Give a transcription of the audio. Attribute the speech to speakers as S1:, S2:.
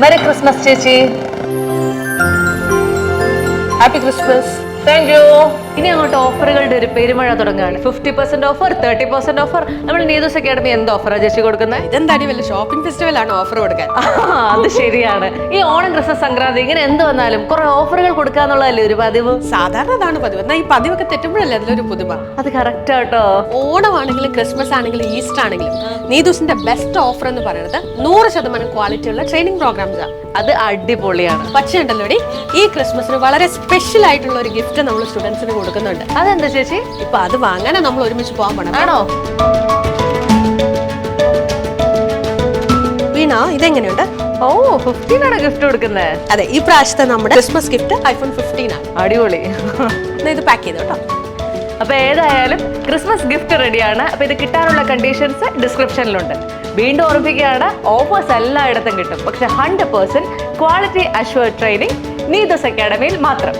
S1: Maria Christmas ചേച്ചി. Happy Christmas thank you ഇനി അങ്ങോട്ട് ഓഫറുകളുടെ ഒരു പെരുമഴ തുടങ്ങുകയാണ്. Fifty percent offer thirty percent offer നമ്മൾ നീതൂസ് അക്കാഡമി എന്ത് ഓഫറാണ് ചേച്ചി കൊടുക്കുന്നത്
S2: ഇതെന്താടി വല്ല ഷോപ്പിംഗ് ഫെസ്റ്റിവൽ ആണ് ഓഫർ കൊടുക്കാൻ.
S1: അത് ശരിയാണ്. ഈ ഓണം ക്രിസ്മസ് സംക്രാന്തി ഇങ്ങനെ എന്ത് വന്നാലും കുറെ ഓഫറുകൾ കൊടുക്കുക എന്നുള്ളതല്ലേ ഒരു പതിവ്?
S2: സാധാരണ അതാണ് പതിവ്. എന്നാൽ ഈ പതിവൊക്കെ തെറ്റുമ്പോഴല്ലേ അതിലൊരു പുതുമ?
S1: അത് കറക്റ്റ് ആട്ടോ
S2: ഓണമാണെങ്കിലും ക്രിസ്മസ് ആണെങ്കിലും ഈസ്റ്റർ ആണെങ്കിലും നീതൂസിന്റെ ബെസ്റ്റ് ഓഫർ എന്ന് പറയുന്നത് നൂറ് ശതമാനം ക്വാളിറ്റി ഉള്ള ട്രെയിനിങ് പ്രോഗ്രാംസ് ആണ്
S1: അത് അടിപൊളിയാണ്.
S2: പക്ഷേ ഉണ്ടല്ലോടി ഈ ക്രിസ്മസിന് വളരെ സ്പെഷ്യൽ ആയിട്ടുള്ള ഒരു ഗിഫ്റ്റ് നമ്മൾ സ്റ്റുഡൻസിന് കൊടുക്കുന്നുണ്ട്.
S1: അതെന്താ ചേച്ചി?
S2: ഇപ്പൊ അത് വാങ്ങാനാ നമ്മൾ ഒരുമിച്ച് പോകാൻ പോണം.
S1: ആണോ?
S2: വീണ? ഇതെങ്ങനെയുണ്ട്?
S1: ഓ ഫിഫ്റ്റീനാണ് ഗിഫ്റ്റ് കൊടുക്കുന്നത്
S2: അതെ ഈ പ്രാവശ്യത്തെ നമ്മുടെ ക്രിസ്മസ് ഗിഫ്റ്റ് ഐഫോൺ ഫിഫ്റ്റീൻ ആണ്.
S1: അടിപൊളി.
S2: ഇത് പാക്ക് ചെയ്തു കേട്ടോ
S1: അപ്പൊ ഏതായാലും ക്രിസ്മസ് ഗിഫ്റ്റ് റെഡിയാണ് അപ്പൊ ഇത് കിട്ടാനുള്ള കണ്ടീഷൻസ് ഡിസ്ക്രിപ്ഷനിലുണ്ട് വീണ്ടും ഓർമ്മിപ്പിക്കുകയാണ് ഓഫേഴ്സ് എല്ലായിടത്തും കിട്ടും. പക്ഷെ hundred percent quality assure training Neethu's അക്കാഡമിയിൽ മാത്രം.